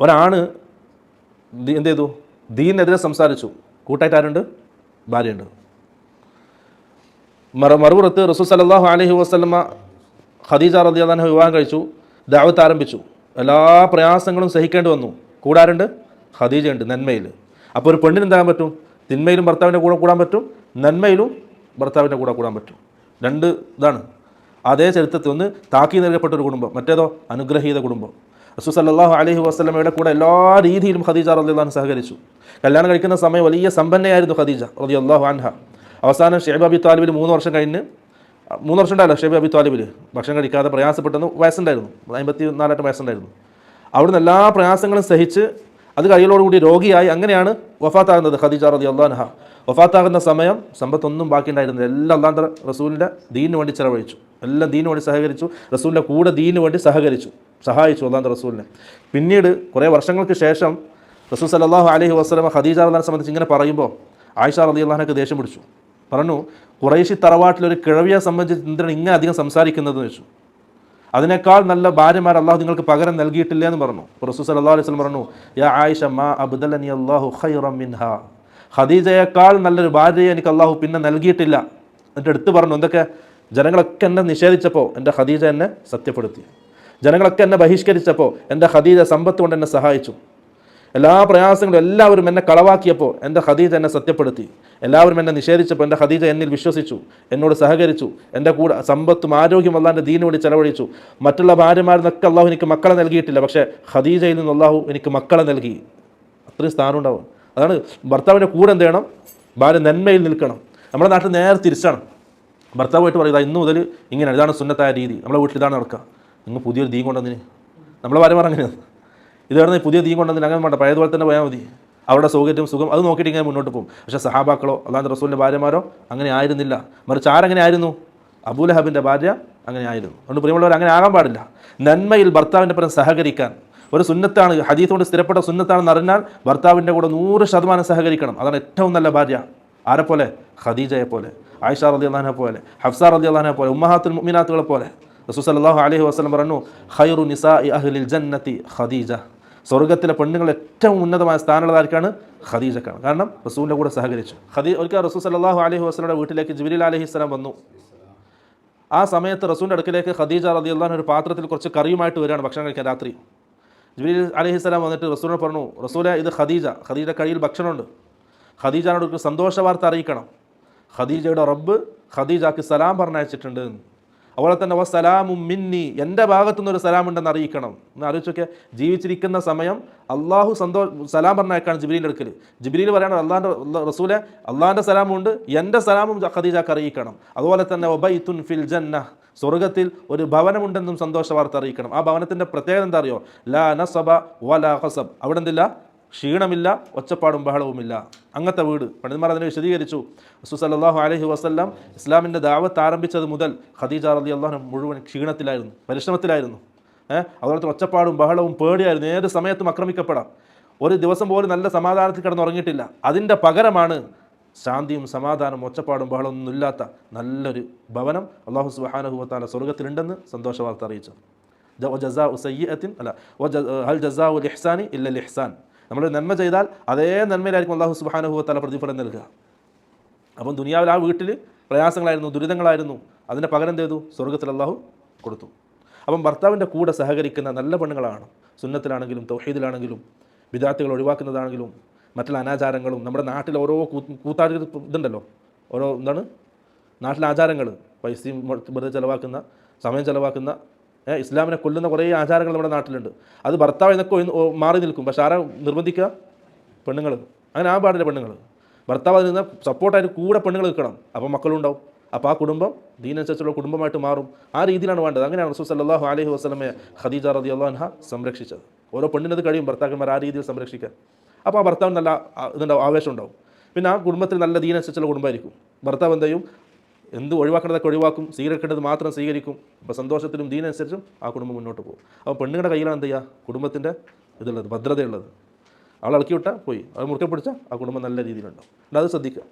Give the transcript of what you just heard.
ഒരാണ് എന്ത് ചെയ്തു? ദീനെതിരെ സംസാരിച്ചു. കൂട്ടായിട്ട് ആരുണ്ട്? ഭാര്യയുണ്ട്. മറ മറുപുറത്ത് റസൂൽ സല്ലല്ലാഹു അലഹി വസല്ലമ ഖദീജ അൻഹ വിവാഹം കഴിച്ചു. ദാവത്ത് ആരംഭിച്ചു. എല്ലാ പ്രയാസങ്ങളും സഹിക്കേണ്ടി വന്നു. കൂടാറുണ്ട് ഖദീജയുണ്ട് നന്മയിൽ. അപ്പോൾ ഒരു പെണ്ണിന് എന്താകാൻ പറ്റും? തിന്മയിലും ഭർത്താവിന്റെ കൂടെ കൂടാൻ പറ്റും? നന്മയിലും ഭർത്താവിന്റെ കൂടെ കൂടാൻ പറ്റും. രണ്ട് ഇതാണ്. അതേ ചരിത്രത്തിൽ ഒന്ന് താക്കി നൽകപ്പെട്ട ഒരു കുടുംബം. മറ്റേതോ അനുഗ്രഹീത കുടുംബം. റസൂ സല്ലല്ലാഹു അലൈഹി വസല്ലമയുടെ കൂടെ എല്ലാ രീതിയിലും ഖദീജ അൻഹ സഹകരിച്ചു. കല്യാണം കഴിക്കുന്ന സമയം വലിയ സമ്പന്നയായിരുന്നു ഖദീജ റളിയല്ലാഹു അൻഹ. അവസാനം ഷേബ് അബി താലിബിൽ മൂന്ന് വർഷം കഴിഞ്ഞ് മൂന്ന് വർഷം ഉണ്ടായില്ല ഷേബ് അബി താലിബിൽ ഭക്ഷണം കഴിക്കാതെ പ്രയാസപ്പെട്ടെന്ന് വയസ്സുണ്ടായിരുന്നു. അമ്പത്തി നാലായിട്ട് വയസ്സുണ്ടായിരുന്നു. അവിടുന്ന് എല്ലാ പ്രയാസങ്ങളും സഹിച്ച് അത് കഴിയലോടുകൂടി രോഗിയായി. അങ്ങനെയാണ് വഫാത്താകുന്നത് ഖദീജ റതി അള്ളാൻഹ വഫാത്താകുന്ന സമയം സമ്പത്തൊന്നും ബാക്കിയുണ്ടായിരുന്നില്ല. എല്ലാം അള്ളാഹ് റസൂലിന്റെ ദീനിന് വേണ്ടി ചിലവഴിച്ചു. എല്ലാം ദീനു വേണ്ടി സഹകരിച്ചു. റസൂലിന്റെ കൂടെ ദീനു വേണ്ടി സഹകരിച്ചു. സഹായിച്ചു അള്ളാഹ് റസൂലിനെ. പിന്നീട് കുറേ വർഷങ്ങൾക്ക് ശേഷം റസൂൽ സല്ലല്ലാഹു അലഹി വസ്ലമ ഖദീജ അള്ളഹാനെ സംബന്ധിച്ച് ഇങ്ങനെ പറയുമ്പോൾ ആയിഷ റതി അള്ളഹാനൊക്കെ ദേഷ്യം പിടിച്ചു. പറഞ്ഞു കുറേശി തറവാട്ടിലൊരു കിഴവിയെ സംബന്ധിച്ച് എന്തിനാണ് ഇങ്ങനെ അധികം സംസാരിക്കുന്നതെന്ന് വെച്ചു അതിനേക്കാൾ നല്ല ഭാര്യമാർ അള്ളാഹു നിങ്ങൾക്ക് പകരം നൽകിയിട്ടില്ല എന്ന് പറഞ്ഞു. അപ്പോൾ അള്ളാഹു അലൈഹി പറഞ്ഞു യാ ആയിഷ മാ അബ്ദലനി അല്ലാഹു ഖൈറം മിൻഹ. ഖദീജയേക്കാൾ നല്ലൊരു ഭാര്യയെ എനിക്ക് അള്ളാഹു പിന്നെ നൽകിയിട്ടില്ല. എന്നിട്ട് എടുത്തു പറഞ്ഞു എന്തൊക്കെ? ജനങ്ങളൊക്കെ എന്നെ നിഷേധിച്ചപ്പോൾ എന്റെ ഖദീജ എന്നെ സത്യപ്പെടുത്തി. ജനങ്ങളൊക്കെ എന്നെ ബഹിഷ്കരിച്ചപ്പോൾ എന്റെ ഖദീജ സമ്പത്ത് കൊണ്ട് എന്നെ സഹായിച്ചു. എല്ലാ പ്രയാസങ്ങളും എല്ലാവരും എന്നെ കളവാക്കിയപ്പോൾ എന്റെ ഖദീജ എന്നെ സത്യപ്പെടുത്തി. എല്ലാവരും എന്നെ നിഷേധിച്ചപ്പോൾ എന്റെ ഖദീജ എന്നിൽ വിശ്വസിച്ചു എന്നോട് സഹകരിച്ചു എന്റെ കൂടെ സമ്പത്തും ആരോഗ്യം ദീനു വേണ്ടി ചെലവഴിച്ചു. മറ്റുള്ള ഭാര്യമാരിൽ നിന്നൊക്കെ അള്ളാഹു എനിക്ക് മക്കളെ നൽകിയിട്ടില്ല പക്ഷേ ഖദീജയിൽ നിന്ന് അള്ളാഹു എനിക്ക് മക്കളെ നൽകി. അത്രയും സ്ഥാനം ഉണ്ടാവും അതാണ് ഭർത്താവിന്റെ കൂടെ എന്ത് ചെയ്യണം? ഭാര്യ നന്മയിൽ നിൽക്കണം. നമ്മുടെ നാട്ടിൽ നേരെ തിരിച്ചാണ്. ഭർത്താവായിട്ട് പറയുക ഇന്ന് മുതൽ ഇങ്ങനെ ഇതാണ് സുന്നത്തായ രീതി. നമ്മുടെ വീട്ടിൽ ഇതാണ് നടക്കുക. നിങ്ങൾ പുതിയൊരു ദീൻ കൊണ്ടുവന്നിന്. നമ്മളെ ഭാര്യമാർ അങ്ങനെയാണ് ഇതാണ് പുതിയ തീ കൊണ്ടുവന്നിന് അങ്ങനെ വേണ്ട പഴയതുപോലെ തന്നെ പോയാൽ മതി. അവരുടെ സൗകര്യം സുഖം അത് നോക്കിയിട്ട് ഇങ്ങനെ മുന്നോട്ട് പോകും. പക്ഷേ സഹാബാക്കളോ അള്ളാഹ് റസൂലിന്റെ ഭാര്യമാരോ അങ്ങനെ ആയിരുന്നില്ല. മറിച്ച് ആരെങ്ങനെ ആയിരുന്നു? അബൂലഹബിന്റെ ഭാര്യ അങ്ങനെ ആയിരുന്നു. അതുകൊണ്ട് പ്രിയമുള്ളവർ അങ്ങനെ ആകാൻ പാടില്ല. നന്മയിൽ ഭർത്താവിന്റെ പരം സഹകരിക്കാൻ. ഒരു സുന്നത്താണ് ഹദീസ് കൊണ്ട് സ്ഥിരപ്പെട്ട സുന്നത്താണെന്ന് അറിഞ്ഞാൽ ഭർത്താവിന്റെ കൂടെ നൂറ് ശതമാനം സഹകരിക്കണം. അതാണ് ഏറ്റവും നല്ല ഭാര്യ. ആരെപ്പോലെ ഖദീജയെ പോലെ. ആയിഷ റതി അള്ളഹാനെ പോലെ. ഹഫ്സ റതി അള്ളഹാനെ പോലെ. ഉമ്മഹാത്തുൽ മുമിനാത്തുകളെ പോലെ. റസൂസ് സല്ലല്ലാഹു അലൈഹി വസല്ലം പറഞ്ഞു ഖൈറു നിസാ അഹ്ലിൽ ജന്നത്തി ഖദീജ. സ്വർഗത്തിലെ പെണ്ണുങ്ങൾ ഏറ്റവും ഉന്നതമായ സ്ഥാനമുള്ളതാർക്കാണ് ഖദീജക്കാണ്. കാരണം റസൂലിന്റെ കൂടെ സഹകരിച്ചു. ഖദീ ഒരിക്കൽ റസൂൽ സല്ലല്ലാഹു അലഹി വസ്ലയുടെ വീട്ടിലേക്ക് ജിബിലി അലഹി സ്വലം വന്നു. ആ സമയത്ത് റസൂലിന്റെ അടുക്കിലേക്ക് ഖദീജ റതി അള്ളഹാൻ ഒരു പാത്രത്തിൽ കുറച്ച് കറിയുമായിട്ട് വരികയാണ് ഭക്ഷണം കഴിക്കാൻ രാത്രി. ജിബിലി അലഹി സ്വലാം വന്നിട്ട് റസൂലിനെ പറഞ്ഞു റസൂലെ ഇത് ഖദീജ. ഖദീജ കയ്യിൽ ഭക്ഷണമുണ്ട്. ഖദീജാനോട് സന്തോഷ വാർത്ത അറിയിക്കണം. ഖദീജയുടെ റബ്ബ് ഖദീജാക്ക് സലാം പറഞ്ഞയച്ചിട്ടുണ്ട്. അതുപോലെ തന്നെ വ സലാമും മിന്നി എന്റെ ഭാഗത്തുനിന്ന് ഒരു സലാമുണ്ടെന്ന് അറിയിക്കണം. എന്ന് ആലോചിച്ചൊക്കെ ജീവിച്ചിരിക്കുന്ന സമയം അള്ളാഹു സന്തോ സലാം പറഞ്ഞേക്കാണ് ജിബിലിന്റെ അടുക്കൽ ജിബ്രീൽ പറയണം അള്ളാന്റെ റസൂലെ അള്ളാന്റെ സലാമുണ്ട് എന്റെ സലാമും ഖദീജാക്ക് അറിയിക്കണം. അതുപോലെ തന്നെ ഒബൈത്തുൻ ഫിൽ ജന്ന സ്വർഗത്തിൽ ഒരു ഭവനമുണ്ടെന്നും സന്തോഷ വാർത്ത അറിയിക്കണം. ആ ഭവനത്തിന്റെ പ്രത്യേകത എന്താ അറിയോ? ലാ നസബ വല ഹസബ് അവിടെ എന്തില്ല? ക്ഷീണമില്ല ഒച്ചപ്പാടും ബഹളവുമില്ല. അങ്ങനത്തെ വീട് പണ്ഡിതന്മാർ അതിനെ വിശദീകരിച്ചു. റസൂൽ അലഹി വസല്ലം ഇസ്ലാമിന്റെ ദാവത്ത് ആരംഭിച്ചത് മുതൽ ഖദീജ റലി അള്ളാഹു മുഴുവൻ ക്ഷീണത്തിലായിരുന്നു പരിശ്രമത്തിലായിരുന്നു. ഏഹ് അതുപോലെ തന്നെ ഒച്ചപ്പാടും ബഹളവും പേടിയായിരുന്നു. ഏത് സമയത്തും ആക്രമിക്കപ്പെടാം. ഒരു ദിവസം പോലും നല്ല സമാധാനത്തിൽ കിടന്നുറങ്ങിയിട്ടില്ല. അതിന്റെ പകരമാണ് ശാന്തിയും സമാധാനവും ഒച്ചപ്പാടും ബഹളമൊന്നും ഇല്ലാത്ത നല്ലൊരു ഭവനം അള്ളാഹു സുബ്ഹാനഹു സ്വർഗത്തിലുണ്ടെന്ന് സന്തോഷ വാർത്ത അറിയിച്ചു ജസാ ഉസയ്യത്തിൻ അല്ല ഹൽ ജസാ ഉൽ ഇഹ്സാനി ഇല്ല ഇഹ്സാൻ. നമ്മൾ നന്മ ചെയ്താൽ അതേ നന്മയിലായിരിക്കും അള്ളാഹു സുബ്ഹാനഹു തല പ്രതിഫലം നൽകുക. അപ്പം ദുനിയാവിൽ ആ വീട്ടിൽ പ്രയാസങ്ങളായിരുന്നു ദുരിതങ്ങളായിരുന്നു. അതിന്റെ പകരം ചെയ്തു? സ്വർഗത്തിൽ അള്ളാഹു കൊടുത്തു. അപ്പം ഭർത്താവിന്റെ കൂടെ സഹകരിക്കുന്ന നല്ല പെണ്ണുങ്ങളാണ്. സുന്നത്തിലാണെങ്കിലും തൗഹീദിലാണെങ്കിലും വിദ്യാർത്ഥികൾ ഒഴിവാക്കുന്നതാണെങ്കിലും മറ്റുള്ള അനാചാരങ്ങളും നമ്മുടെ നാട്ടിൽ ഓരോ കൂത്താടി ഇതുണ്ടല്ലോ. ഓരോ എന്താണ്? നാട്ടിലെ ആചാരങ്ങൾ പൈസയും വെറുതെ ചിലവാക്കുന്ന സമയം ചിലവാക്കുന്ന ഇസ്ലാമിനെ കൊല്ലുന്ന കുറേ ആചാരങ്ങൾ നമ്മുടെ നാട്ടിലുണ്ട്. അത് ഭർത്താവ് എന്നൊക്കെ മാറി നിൽക്കും. പക്ഷെ ആരാ നിർബന്ധിക്കുക? പെണ്ണുങ്ങൾ. അങ്ങനെ ആ പാടില്ല പെണ്ണുങ്ങൾ. ഭർത്താവ് അതിൽ നിന്ന് സപ്പോർട്ടായിട്ട് കൂടെ പെണ്ണുങ്ങൾ നിൽക്കണം. അപ്പോൾ മക്കളുണ്ടാവും. അപ്പോൾ ആ കുടുംബം ദീനനുസരിച്ചുള്ള കുടുംബമായിട്ട് മാറും. ആ രീതിയിലാണ് വേണ്ടത്. അങ്ങനെയാണ് റസൂൽ സല്ലല്ലാഹു അലൈഹി വസ്ലമെ ഖദീജ റതി അള്ളാഹ സംരക്ഷിച്ചത്. ഓരോ പെണ്ണിനത് കഴിയും ഭർത്താക്കന്മാർ ആ രീതിയിൽ സംരക്ഷിക്കാൻ. അപ്പോൾ ആ ഭർത്താവ് നല്ല ഇതുണ്ടാവും ആവേശം ഉണ്ടാവും. പിന്നെ ആ കുടുംബത്തിൽ നല്ല ദീനനുസരിച്ചുള്ള കുടുംബമായിരിക്കും. ഭർത്താവ് എന്ത് എന്ത് ഒഴിവാക്കേണ്ടതൊക്കെ ഒഴിവാക്കും സ്വീകരിക്കേണ്ടത് മാത്രം സ്വീകരിക്കും. അപ്പോൾ സന്തോഷത്തിലും ദീനനുസരിച്ചും ആ കുടുംബം മുന്നോട്ട് പോകും. അപ്പോൾ പെണ്ണുങ്ങളുടെ കയ്യിലാണ് എന്ത് ചെയ്യുക? കുടുംബത്തിന്റെ ഇതുള്ളത് ഭദ്രതയുള്ളത്. അവൾ ഇളക്കി വിട്ടാൽ പോയി. അവൾ മുറുക്കെ പിടിച്ചാൽ ആ കുടുംബം നല്ല രീതിയിലുണ്ടാവും. അത് ശ്രദ്ധിക്കുക.